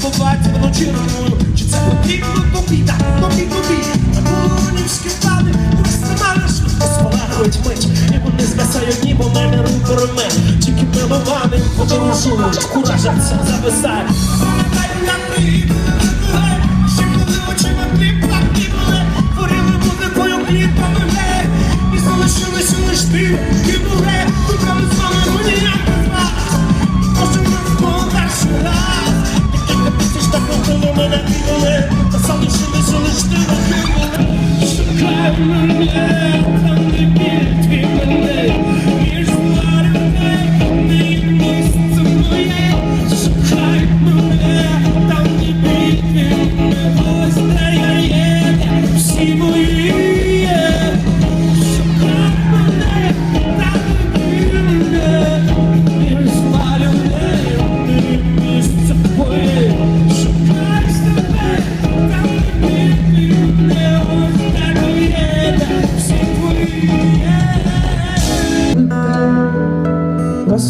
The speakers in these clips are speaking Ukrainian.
сховати вночі раною. Чи це потрібно тобі, так тобі, тобі. Полонівські плани, розсимали швидко спалахують мить. І вони згасають ніби мене рукорами. Тільки милованим подорожують, куражаться, зависають. Пам'ятаю, як ти, ще коли кліпла, кліпали, творили музикою кліпами. І залишилися лиш навколо мене бігали, та залишилися лиш ти, роки були. Шукай мене, там не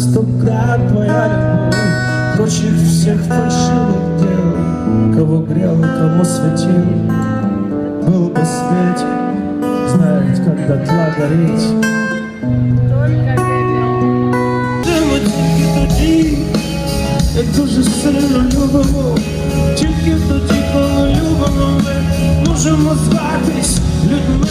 Во сто крат твоя любовь Прочих всех фальшивых дел Кого грел, кому светил Был бы свете Знает, как дотла гореть Ми тільки тоді Як дуже сильно любимо Тільки тоді, коли любимо ми Можемо зватись людьми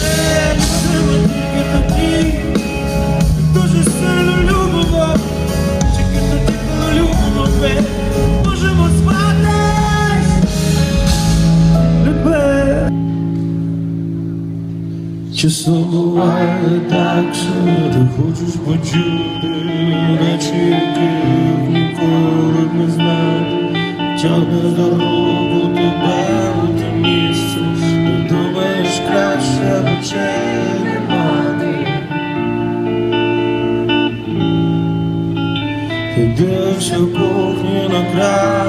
Часом буває так, що ти хочеш почути речі, яких ніколи не знав. Тягне дорогу тебе у те місце, де думаєш краще очей не мати. Ідеш у кухні на гору